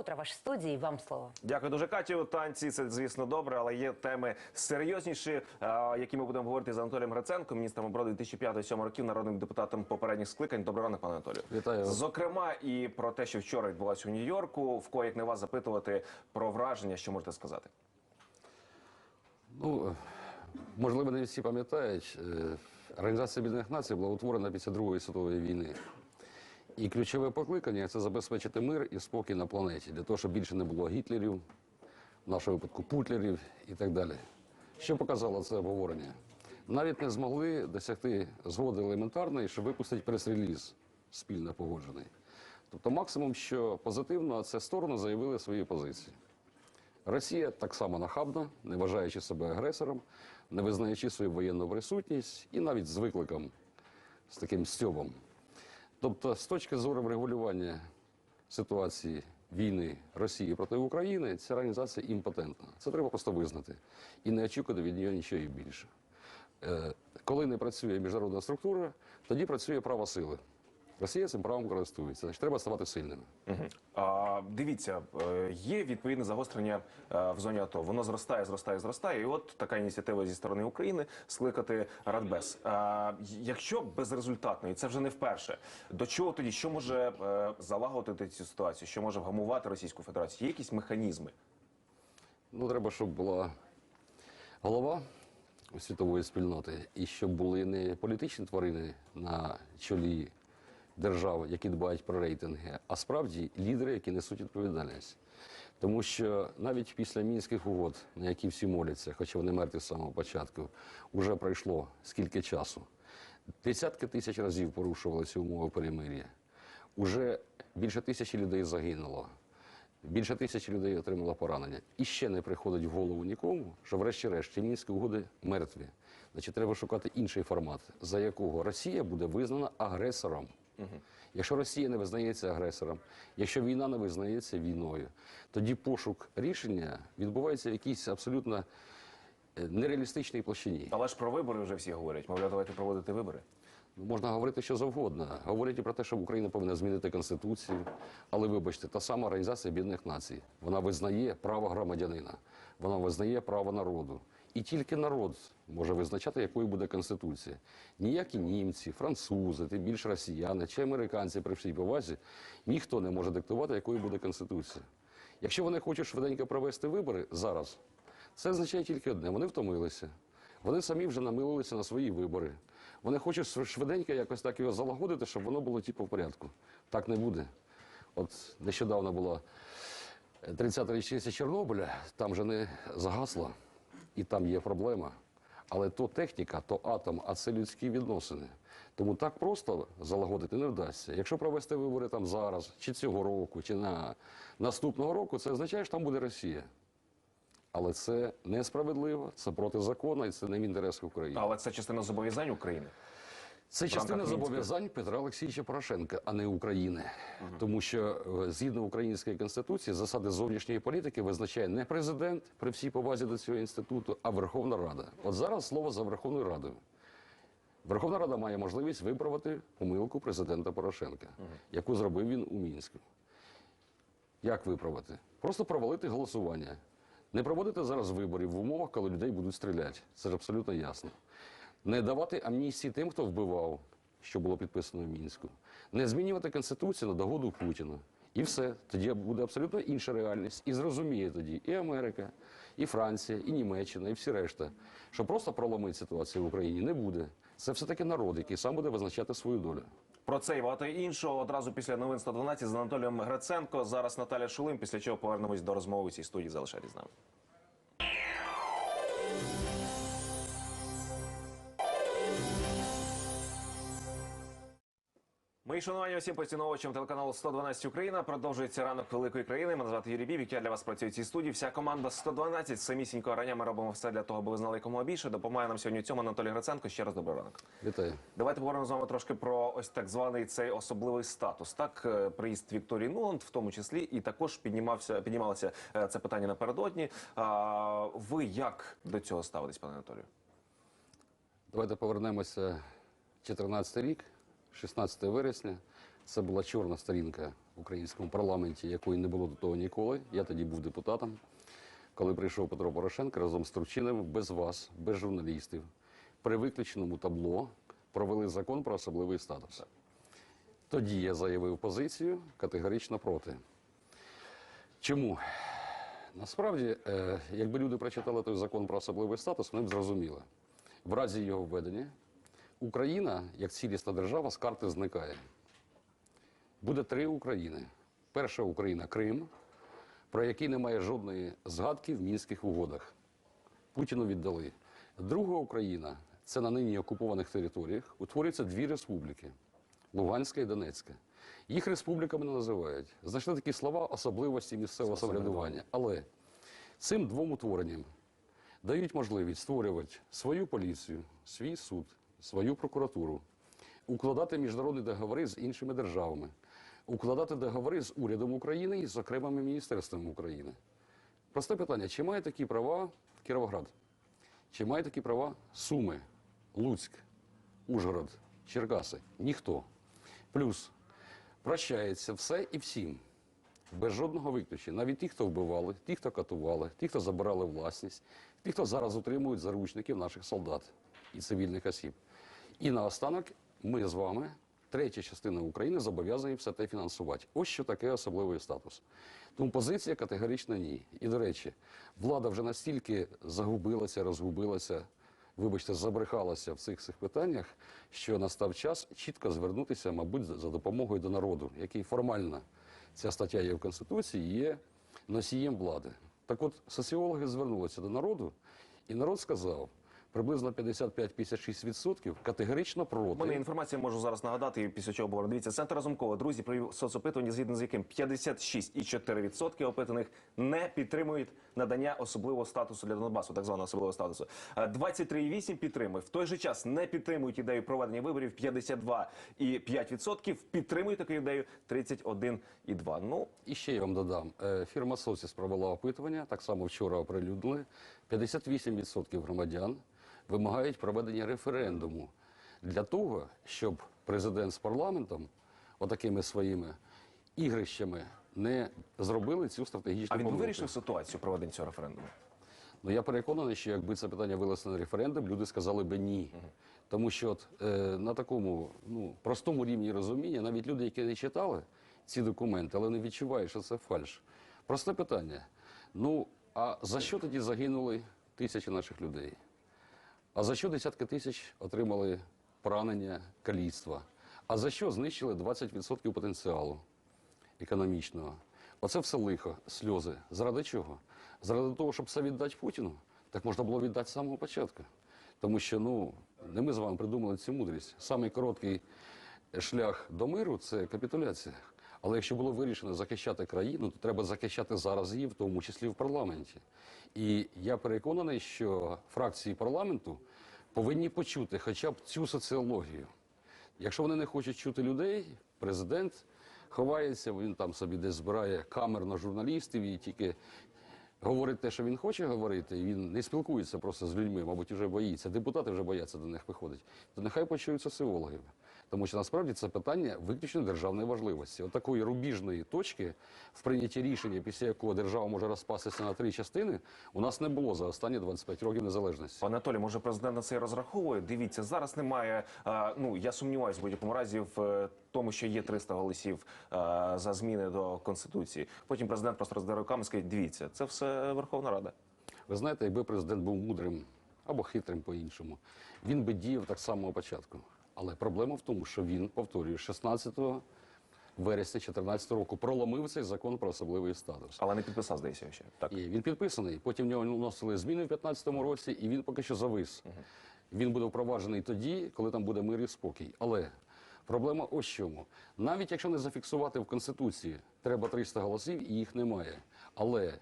утро. Ваш студии. Вам слово. Дякую дуже, Катю. Танці це звісно добре, але є теми серйозніші, які ми будемо говорити з Анатолієм Гриценко, міністром оборони 2005-2007 років, народним депутатом попередніх скликань. Доброго ранок, пане Анатолію. Вітаю. Зокрема, і про те, що вчора відбулося у Нью-Йорку. В кого як не вас запитувати про враження, що можете сказати? Ну, можливо, не всі пам'ятають, е, Організація Об'єднаних Націй була утворена після Другої світової війни. І ключове покликання це забезпечити мир і спокій на планеті, для того, щоб більше не було гітлерів, в нашому випадку путлерів і так далі. Що показало це обговорення? Навіть не змогли досягти згоди елементарної, щоб випустити прес-реліз спільно погоджений. Тобто максимум, що позитивно, це сторони заявили свої позиції. Росія так само нахабна, не вважаючи себе агресором, не визнаючи свою воєнну присутність і навіть з викликом, з таким стьобом. Тобто, з точки зору врегулювання ситуації війни Росії проти України, ця організація імпотентна. Це треба просто визнати. І не очікувати від нього нічого більше. Е, Коли не працює міжнародна структура, тоді працює право сили. Росія цим правом користується. Значить, треба ставати сильними. А, дивіться, е, є відповідне загострення е, в зоні АТО. Воно зростає, зростає, зростає. І от така ініціатива зі сторони України скликати Радбез. А, якщо безрезультатно, і це вже не вперше, до чого тоді що може е, залагодити цю ситуацію? Що може вгамувати Російську Федерацію? Є якісь механізми? Ну, треба, щоб була голова світової спільноти, і щоб були не політичні тварини на чолі держави, які дбають про рейтинги, а справді лідери, які несуть відповідальність. Тому що навіть після мінських угод, на які всі моляться, хоча вони мертві з самого початку, вже пройшло скільки часу. Десятки тисяч разів порушувалися умови перемир'я. Уже більше тисячі людей загинуло. Більше тисячі людей отримало поранення. І ще не приходить в голову нікому, що врешті-решт мінські угоди мертві. Значить, треба шукати інший формат, за якого Росія буде визнана агресором. Якщо Росія не визнається агресором, якщо війна не визнається війною, тоді пошук рішення відбувається в якійсь абсолютно е, нереалістичній площині. Але ж про вибори вже всі говорять. Мовляв, давайте проводити вибори. Ну, Можна говорити що завгодно. Говорять і про те, що Україна повинна змінити конституцію. Але вибачте, та сама Організація Об'єднаних Націй вона визнає право громадянина, вона визнає право народу. І тільки народ може визначати, якою буде конституція. Ніякі німці, французи, тим більше росіяни чи американці при всій повазі, ніхто не може диктувати, якою буде конституція. Якщо вони хочуть швиденько провести вибори зараз, це означає тільки одне: вони втомилися. Вони самі вже намилилися на свої вибори. Вони хочуть швиденько якось так його залагодити, щоб воно було типу в порядку. Так не буде. От нещодавно була 30-та річниця Чорнобиля, там же не загасло, і там є проблема. Але то техніка, то атом, а це людські відносини. Тому так просто залагодити не вдасться. Якщо провести вибори там зараз, чи цього року, чи на наступного року, це означає, що там буде Росія. Але це несправедливо, це проти закону і це не в інтересах України. Але це частина зобов'язань України. Це частина зобов'язань Петра Олексійовича Порошенка, а не України. Тому що е, згідно української конституції засади зовнішньої політики визначає не президент при всій повазі до цього інституту, а Верховна Рада. От зараз слово за Верховною Радою. Верховна Рада має можливість виправити помилку президента Порошенка, яку зробив він у Мінську. Як виправити? Просто провалити голосування. Не проводити зараз виборів в умовах, коли людей будуть стріляти. Це ж абсолютно ясно. Не давати амністії тим, хто вбивав, що було підписано в Мінську. Не змінювати Конституцію на догоду Путіна. І все. Тоді буде абсолютно інша реальність. І зрозуміє тоді і Америка, і Франція, і Німеччина, і всі решта, що просто проломити ситуацію в Україні не буде. Це все-таки народ, який сам буде визначати свою долю. Про це і багато іншого одразу після новин 112 з Анатолієм Гриценко. Зараз Наталя Шулим. Після чого повернемось до розмови у цій студії. Залишайтесь з нами. Мої шанування усім поціновувачам телеканалу 112 Україна. Продовжується ранок великої країни. Мене звати Юрій Бібік. Я для вас працюю в цій студії. Вся команда 112 самісінького рання. Ми робимо все для того, аби ви знали якомога більше. Допомагає нам сьогодні у цьому Анатолій Гриценко. Ще раз добрий ранок. Вітаю. Давайте поговоримо з вами трошки про ось так званий цей особливий статус. Так, е, приїзд Вікторії Нуланд, в тому числі, і також піднімався піднімалося е, це питання напередодні. А, ви як до цього ставитесь, пане Анатолію? Давайте повернемося 14 рік, 16 вересня. Це була чорна сторінка в українському парламенті, якої не було до того ніколи. Я тоді був депутатом. Коли прийшов Петро Порошенко разом з Турчиним, без вас, без журналістів, при виключеному табло провели закон про особливий статус. Тоді я заявив позицію категорично проти. Чому? Насправді, е, якби люди прочитали той закон про особливий статус, вони б зрозуміли. В разі його введення Україна, як цілісна держава, з карти зникає. Буде три України. Перша Україна Крим, про який немає жодної згадки в мінських угодах. Путіну віддали. Друга Україна це на нині окупованих територіях. Утворюються дві республіки Луганська і Донецька. Їх республіками не називають. Знайшли такі слова особливості місцевого самоврядування. Але цим двом утворенням дають можливість створювати свою поліцію, свій суд, свою прокуратуру, укладати міжнародні договори з іншими державами, укладати договори з урядом України і з окремими міністерствами України. Просте питання: чи має такі права Кіровоград? Чи має такі права Суми, Луцьк, Ужгород, Черкаси? Ніхто. Плюс прощається все і всім. Без жодного виключення. Навіть ті, хто вбивали, ті, хто катували, ті, хто забирали власність, ті, хто зараз утримують заручників наших солдат і цивільних осіб. І наостанок ми з вами, третя частина України, зобов'язані все те фінансувати. Ось що таке особливий статус. Тому позиція категорично ні. І, до речі, влада вже настільки загубилася, розгубилася, вибачте, забрехалася в цих цих питаннях, що настав час чітко звернутися, мабуть, за допомогою до народу, який формально ця стаття є в Конституції, є носієм влади. Так от соціологи звернулися до народу, і народ сказав, приблизно 55-56% категорично У мене проти. інформація можу зараз нагадати, і після чого обговоримо. Дивіться, центр Разумкова, друзі, провів соцопитування, згідно з яким 56,4% опитаних не підтримують надання особливого статусу для Донбасу, так званого особливого статусу. А 23,8% підтримує. В той же час не підтримують ідею проведення виборів 52,5%, підтримують таку ідею 31,2%. Ну, І ще я вам додам. Е, Фірма Соціс провела опитування, так само вчора оприлюднили. 58% громадян вимагають проведення референдуму для того, щоб президент з парламентом отакими своїми ігрищами не зробили цю стратегічну а він помилку. вирішив ситуацію проведення цього референдуму. Ну я переконаний, що якби це питання винесли на референдум, люди сказали би ні. Тому що от, е, на такому ну, простому рівні розуміння, навіть люди, які не читали ці документи, але не відчувають, що це фальш. Просте питання. Ну, а за що тоді загинули тисячі наших людей? А за що десятки тисяч отримали поранення, каліцтва? А за що знищили 20% потенціалу економічного? Оце все лихо, сльози. Заради чого? Заради того, щоб все віддати Путіну? Так можна було віддати з самого початку. Тому що ну, не ми з вами придумали цю мудрість. Самий короткий шлях до миру це капітуляція. Але якщо було вирішено захищати країну, то треба захищати зараз її, в тому числі в парламенті. І я переконаний, що фракції парламенту повинні почути хоча б цю соціологію. Якщо вони не хочуть чути людей, президент ховається, він там собі десь збирає камер на журналістів і тільки говорить те, що він хоче говорити, і він не спілкується просто з людьми, мабуть, вже боїться. Депутати вже бояться до них виходить. То нехай почують соціологи. Тому що насправді це питання виключно державної важливості. От такої рубіжної точки в прийнятті рішення, після якого держава може розпастися на три частини, у нас не було за останні 25 років незалежності. Анатолій, може президент на це і розраховує? Дивіться, зараз немає. а, ну я сумніваюся в будь-якому разі в е, тому, що є 300 голосів а, за зміни до конституції. Потім президент просто роздаре руками і скаже, дивіться, це все Верховна Рада. Ви знаєте, якби президент був мудрим або хитрим по-іншому, він би діяв так само початку. Але проблема в тому, що він, повторюю, 16 вересня 2014 року проломив цей закон про особливий статус. Але не підписав, здається, ще так. І він підписаний. Потім в нього вносили зміни в 2015 році, і він поки що завис. Він буде впроваджений тоді, коли там буде мир і спокій. Але проблема ось чому. Навіть якщо не зафіксувати в Конституції, треба 300 голосів, і їх немає. Але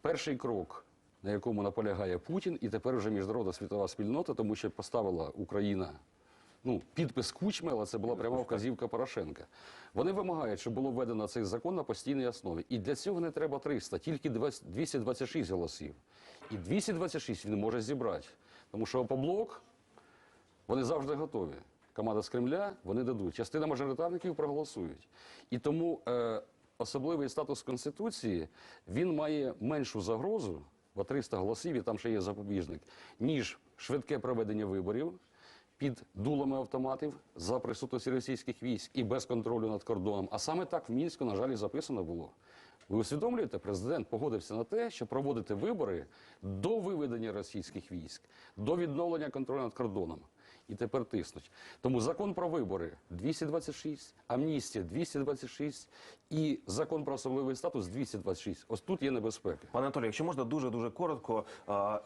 перший крок, на якому наполягає Путін, і тепер вже міжнародна світова спільнота, тому що поставила Україна ну, підпис Кучми, але це була пряма вказівка Порошенка. Вони вимагають, щоб було введено цей закон на постійній основі. І для цього не треба 300, тільки 20 226 голосів. І 226 він може зібрати. Тому що опоблок, вони завжди готові. команда з Кремля, вони дадуть. Частина мажоритарників проголосують. І тому е, особливий статус Конституції він має меншу загрозу, бо 300 голосів, і там ще є запобіжник, ніж швидке проведення виборів під дулами автоматів за присутності російських військ і без контролю над кордоном. А саме так в Мінську, на жаль, записано було. Ви усвідомлюєте, президент погодився на те, що проводити вибори до виведення російських військ, до відновлення контролю над кордоном. І тепер тиснуть. Тому закон про вибори 226, амністія 226 і закон про особливий статус 226. Ось тут є небезпека. Пане Анатолій, якщо можна дуже дуже коротко,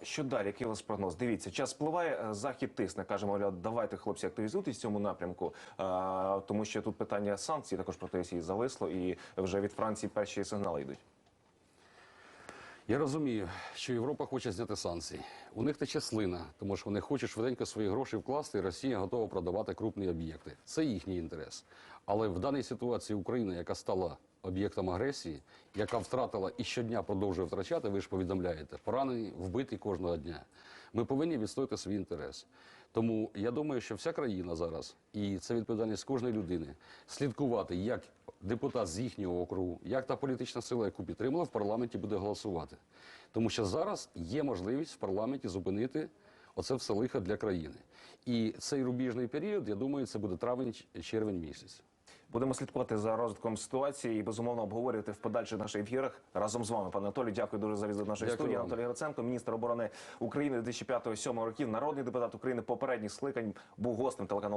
що далі? Який у вас прогноз? Дивіться, час спливає, е, захід тисне. каже, мовляв, давайте хлопці активізуйтесь в цьому напрямку, тому що тут питання санкцій також проти Росії зависло, і вже від Франції перші сигнали йдуть. Я розумію, що Європа хоче зняти санкції. У них тече слина, тому що вони хочуть швиденько свої гроші вкласти, і Росія готова продавати крупні об'єкти. Це їхній інтерес. Але в даній ситуації Україна, яка стала об'єктом агресії, яка втратила і щодня продовжує втрачати, ви ж повідомляєте, поранені, вбиті кожного дня. Ми повинні відстояти свій інтерес. Тому я думаю, що вся країна зараз, і це відповідальність кожної людини, слідкувати, як депутат з їхнього округу, як та політична сила, яку підтримала, в парламенті буде голосувати. Тому що зараз є можливість в парламенті зупинити оце все лихо для країни. І цей рубіжний період, я думаю, це буде травень-червень місяць. Будемо слідкувати за розвитком ситуації і безумовно обговорювати в подальших наших ефірах разом з вами. Пане Анатолій, дякую дуже за візит нашої студії. Анатолій Гриценко, міністр оборони України 2005-2007 років, народний депутат України попередніх скликань, був гостем телеканалу.